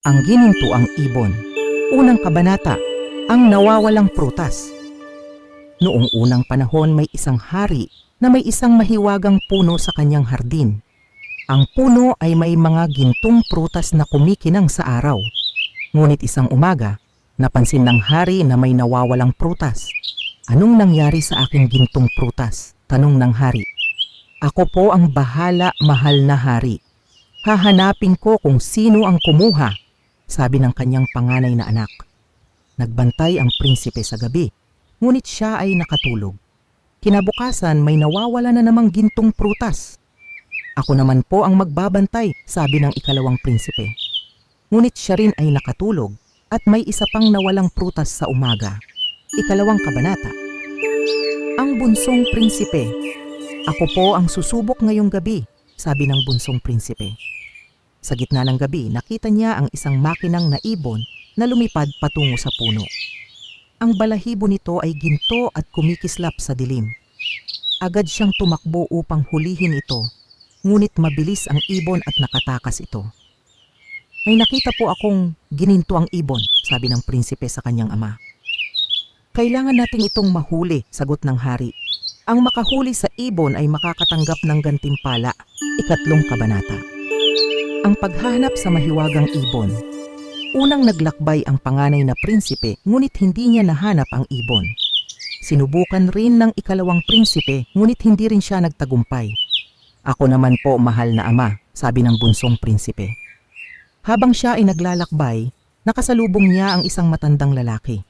Ang gininto ang ibon. Unang kabanata, ang nawawalang prutas. Noong unang panahon may isang hari na may isang mahiwagang puno sa kanyang hardin. Ang puno ay may mga gintong prutas na kumikinang sa araw. Ngunit isang umaga, napansin ng hari na may nawawalang prutas. Anong nangyari sa aking gintong prutas? Tanong ng hari. Ako po ang bahala mahal na hari. Hahanapin ko kung sino ang kumuha, sabi ng kanyang panganay na anak. Nagbantay ang prinsipe sa gabi, ngunit siya ay nakatulog. Kinabukasan may nawawala na namang gintong prutas. Ako naman po ang magbabantay, sabi ng ikalawang prinsipe. Ngunit siya rin ay nakatulog at may isa pang nawalang prutas sa umaga. Ikalawang kabanata. Ang bunsong prinsipe. Ako po ang susubok ngayong gabi, sabi ng bunsong prinsipe. Sa gitna ng gabi, nakita niya ang isang makinang na ibon na lumipad patungo sa puno. Ang balahibo nito ay ginto at kumikislap sa dilim. Agad siyang tumakbo upang hulihin ito, ngunit mabilis ang ibon at nakatakas ito. May nakita po akong gininto ang ibon, sabi ng prinsipe sa kanyang ama. Kailangan nating itong mahuli, sagot ng hari. Ang makahuli sa ibon ay makakatanggap ng gantimpala. Ikatlong kabanata. Ang paghahanap sa mahiwagang ibon. Unang naglakbay ang panganay na prinsipe ngunit hindi niya nahanap ang ibon. Sinubukan rin ng ikalawang prinsipe ngunit hindi rin siya nagtagumpay. Ako naman po mahal na ama, sabi ng bunsong prinsipe. Habang siya ay naglalakbay, nakasalubong niya ang isang matandang lalaki.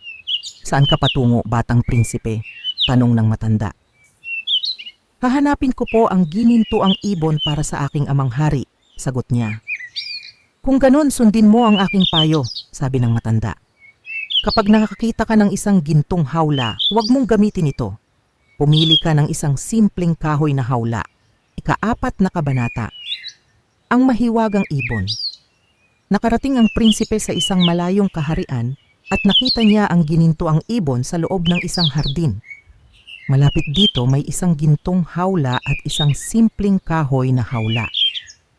Saan ka patungo, batang prinsipe? Tanong ng matanda. Hahanapin ko po ang gininto ang ibon para sa aking amang hari, sagot niya. Kung ganun, sundin mo ang aking payo, sabi ng matanda. Kapag nakakita ka ng isang gintong hawla, huwag mong gamitin ito. Pumili ka ng isang simpleng kahoy na hawla. Ikaapat na kabanata. Ang mahiwagang ibon. Nakarating ang prinsipe sa isang malayong kaharian at nakita niya ang gininto ang ibon sa loob ng isang hardin. Malapit dito may isang gintong hawla at isang simpleng kahoy na hawla.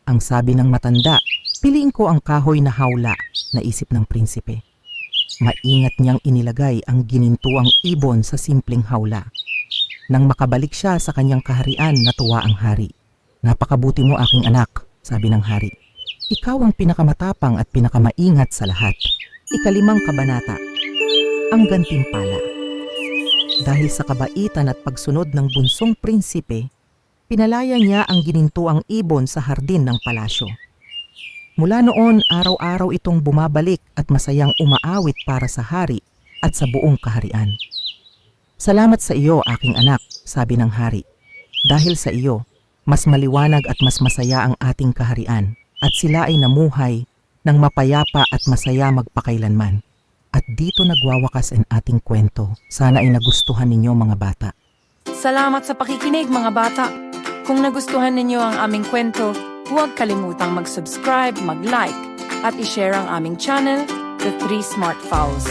Ang sabi ng matanda, piliin ko ang kahoy na hawla, naisip ng prinsipe. Maingat niyang inilagay ang ginintuang ibon sa simpleng hawla. Nang makabalik siya sa kanyang kaharian, natuwa ang hari. Napakabuti mo aking anak, sabi ng hari. Ikaw ang pinakamatapang at pinakamaingat sa lahat. Ikalimang kabanata. Ang gantimpala. Dahil sa kabaitan at pagsunod ng bunsong prinsipe, pinalaya niya ang ginintuang ibon sa hardin ng palasyo. Mula noon, araw-araw itong bumabalik at masayang umaawit para sa hari at sa buong kaharian. Salamat sa iyo, aking anak, sabi ng hari. Dahil sa iyo, mas maliwanag at mas masaya ang ating kaharian at sila ay namuhay ng mapayapa at masaya magpakailanman. At dito nagwawakas ang ating kwento. Sana ay nagustuhan ninyo mga bata. Salamat sa pakikinig mga bata. Kung nagustuhan ninyo ang aming kwento, huwag kalimutang mag-subscribe, mag-like, at i-share ang aming channel, The Three Smart Fowls.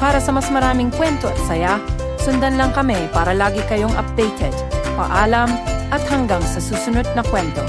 Para sa mas maraming kwento at saya, sundan lang kami para lagi kayong updated. Paalam at hanggang sa susunod na kwento.